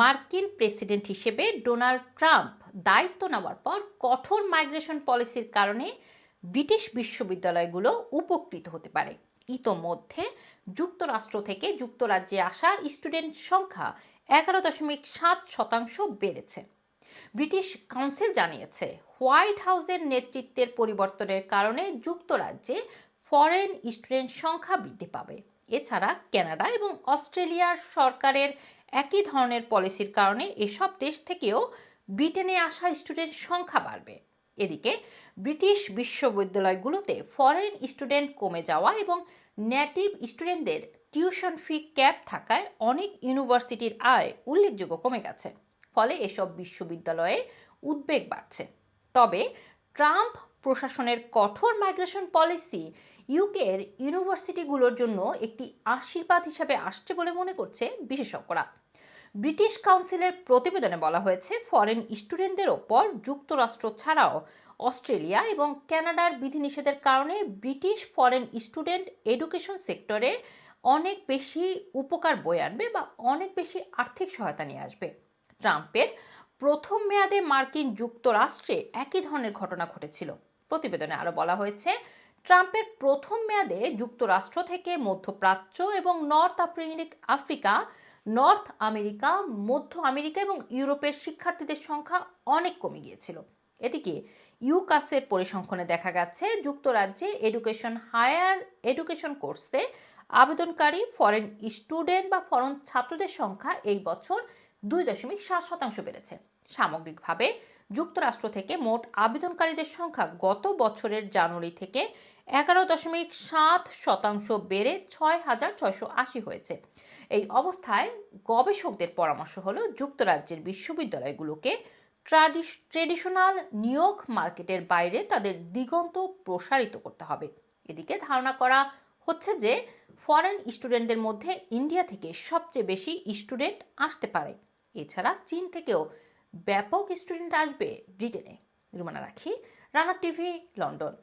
মার্কিন প্রেসিডেন্ট হিসেবে Donald Trump দায়িত্ব নেওয়ার পর কঠোর মাইগ্রেশন পলিসির কারণে ব্রিটিশ বিশ্ববিদ্যালয়গুলো উপকৃত হতে পারে। ইতোমধ্যে যুক্তরাষ্ট্র থেকে যুক্তরাজ্যে আসা স্টুডেন্ট সংখ্যা এগারো দশমিক সাত শতাংশ বেড়েছে। ব্রিটিশ কাউন্সিল জানিয়েছে, হোয়াইট হাউসের নেতৃত্বের পরিবর্তনের কারণে যুক্তরাজ্যে ফরেন স্টুডেন্ট সংখ্যা বৃদ্ধি পাবে। এছাড়া কানাডা এবং অস্ট্রেলিয়ার সরকারের একই ধরনের পলিসির কারণে এসব দেশ থেকেও ব্রিটেনে আসা স্টুডেন্ট সংখ্যা বাড়বে। এদিকে ব্রিটিশ বিশ্ববিদ্যালয়গুলোতে ফরেন স্টুডেন্ট কমে যাওয়া এবং নেটিভ স্টুডেন্টদের টিউশন ফি ক্যাপ থাকায় অনেক ইউনিভার্সিটির আয় উল্লেখযোগ্য কমে গেছে। ফলে এসব বিশ্ববিদ্যালয়ে উদ্বেগ বাড়ছে। তবে ট্রাম্প প্রশাসনের কঠোর মাইগ্রেশন পলিসি ইউকের ইউনিভার্সিটিগুলোর জন্য একটি আশীর্বাদ হিসাবে আসছে বলে মনে করছে বিশেষজ্ঞরা। ব্রিটিশ কাউন্সিলের প্রতিবেদনে বলা হয়েছে, ফরেন স্টুডেন্টদের ওপর যুক্তরাষ্ট্র ছাড়াও অস্ট্রেলিয়া এবং কানাডার বিধিনিষেধের কারণে ব্রিটিশ ফরেন স্টুডেন্ট এডুকেশন সেক্টরে অনেক বেশি উপকার বয়ে আনবে বা অনেক বেশি আর্থিক সহায়তা নিয়ে আসবে। ট্রাম্পের প্রথম মেয়াদে মার্কিন যুক্তরাষ্ট্রে একই ধরনের ঘটনা ঘটেছিল। প্রতিবেদনে আরও বলা হয়েছে, ট্রাম্পের প্রথম মেয়াদে যুক্তরাষ্ট্র থেকে মধ্যপ্রাচ্য এবং নর্থ আফ্রিকা, নর্থ আমেরিকা, মধ্য আমেরিকা এবং ইউরোপের শিক্ষার্থীদের সংখ্যা অনেক কমে গিয়েছিল। এদিকে ইউকাসের পরিসংখ্যানে দেখা গেছে, যুক্তরাজ্যে এডুকেশন হায়ার এডুকেশন কোর্সে আবেদনকারী ফরেন স্টুডেন্ট বা ফরেন ছাত্রদের সংখ্যা এই বছর দুই দশমিক সাত শতাংশ বেড়েছে। সামগ্রিকভাবে যুক্তরাষ্ট্র থেকে মোট আবেদনকারীদের সংখ্যা গত বছরের জানুয়ারি থেকে এগারো দশমিক সাত শতাংশ বেড়ে ছয় হাজার ছয়শো আশি হয়েছে। এই অবস্থায় গবেষকদের পরামর্শ হলো যুক্তরাজ্যের বিশ্ববিদ্যালয়গুলোকে ট্রেডিশনাল নিয়োগ মার্কেটের বাইরে তাদের দিগন্ত প্রসারিত করতে হবে। এদিকে ধারণা করা হচ্ছে যে ফরেন স্টুডেন্টদের মধ্যে ইন্ডিয়া থেকে সবচেয়ে বেশি স্টুডেন্ট আসতে পারে। এছাড়া চীন থেকেও ব্যাপক স্টুডেন্ট আসবে ব্রিটেনে। রুমানা রাখি রানা টিভি লন্ডন।